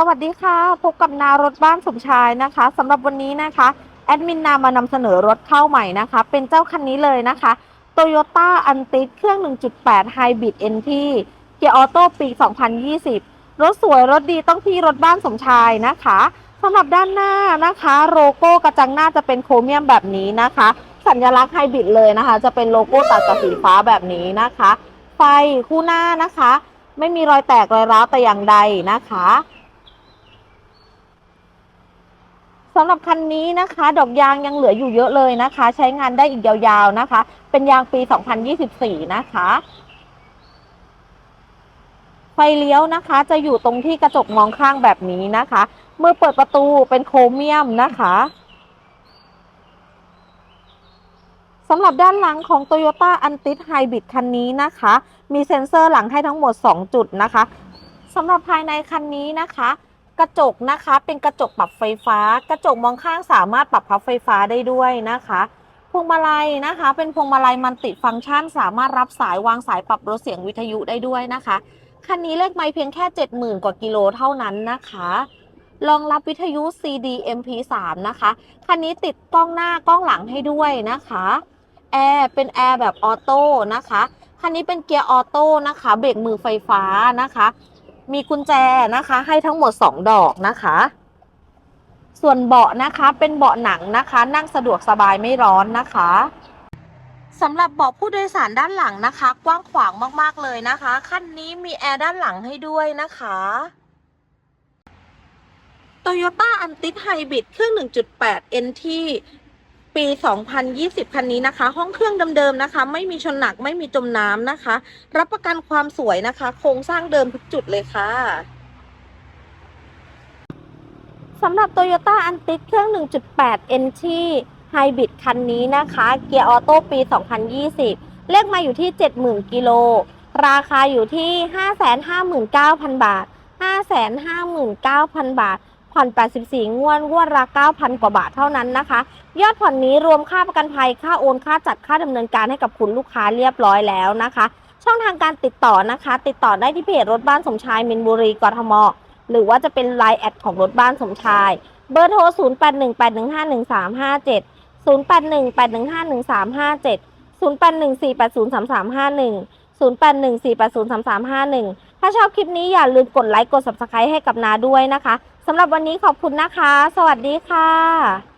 สวัสดีค่ะ พบกับนารถบ้านสมชายนะคะสำหรับวันนี้นะคะแอดมินนามานำเสนอรถเข้าใหม่นะคะ เป็นเจ้าคันนี้เลยนะคะ Toyota a n t i เครื่อง 1.8 Hybrid NT เกียร์ออโต้ปี 2020 รถสวยรถดีต้องที่รถบ้านสมชายนะคะสำหรับด้านหน้านะคะโลโก้กระจังหน้าจะเป็นโครเมียมแบบนี้นะคะ สัญลักษณ์ไฮบริดเลยนะคะ จะเป็นโลโก้ตัดกับสีฟ้าแบบนี้นะคะ ไฟคู่หน้านะคะ ไม่มีรอยแตกรอยร้าวแต่อย่างใดนะคะ สำหรับคันนี้นะคะ ดอกยางยังเหลืออยู่เยอะเลยนะคะ ใช้งานได้อีกยาวๆนะคะ เป็นยางปี 2024 นะคะ ไฟเลี้ยวนะคะ จะอยู่ตรงที่กระจกมองข้างแบบนี้นะคะ เมื่อเปิดประตูเป็นโครเมียมนะคะสำหรับด้านหลังของ Toyota a n t i ไ Hybrid คันนี้นะคะ มีเซ็นเซอร์หลังให้ทั้งหมด 2 จุดนะคะสำหรับภายในคันนี้นะคะ กระจกนะคะเป็นกระจกปรับไฟฟ้า กระจกมองข้างสามารถปรับพับไฟฟ้าได้ด้วยนะคะพวงมาลัยนะคะ เป็นพวงมาลัยมันติฟังก์ชัน สามารถรับสายวางสายปรับลดเสียงวิทยุได้ด้วยนะคะคันนี้เลขไมล์เพียงแค่ 70,000 กว่ากิโลเท่านั้นนะคะรองรับวิทยุ CD MP3 นะคะ คันนี้ติดกล้องหน้ากล้องหลังให้ด้วยนะคะ แอร์เป็นแอร์แบบออโต้นะคะ คันนี้เป็นเกียร์ออโต้นะคะ เบรกมือไฟฟ้านะคะ มีกุญแจนะคะ ให้ทั้งหมด 2 ดอกนะคะ ส่วนเบาะนะคะเป็นเบาะหนังนะคะ นั่งสะดวกสบายไม่ร้อนนะคะสำหรับเบาะผู้โดยสารด้านหลังนะคะ กว้างขวางมากๆเลยนะคะคันนี้มีแอร์ด้านหลังให้ด้วยนะคะ Toyota a n t i ไฮบริดเครื่อง 1.8 NT ปี 2020 คันนี้นะคะ ห้องเครื่องเดิมๆนะคะ ไม่มีชนหนักไม่มีจมน้ำนะคะ รับประกันความสวยนะคะ โครงสร้างเดิมทุกจุดเลยค่ะสำหรับ Toyota a n t i เครื่อง 1.8 NT Hybrid คันนี้นะคะ เกียร์ออโต้ปี 2020 เลขมาอยู่ที่ 70,000 กิโล ราคาอยู่ที่ 559,000 บาท 559,000 บาท ผ่อน 84 งวด งวดละ9,000 กว่าบาทเท่านั้นนะคะ ยอดผ่อนนี้รวมค่าประกันภัย ค่าโอน ค่าจัด ค่าดำเนินการให้กับคุณลูกค้าเรียบร้อยแล้วนะคะ ช่องทางการติดต่อนะคะ ติดต่อได้ที่เพจรถบ้านสมชายมินบุรีกรทม หรือว่าจะเป็น Line แอดของรถบ้านสมชาย เบอร์โทร 0818151357 0818151357 0814803351 0814803351 ถ้าชอบคลิปนี้อย่าลืมกดไลค์กด subscribe ให้กับนาด้วยนะคะสำหรับวันนี้ขอบคุณนะคะ สวัสดีค่ะ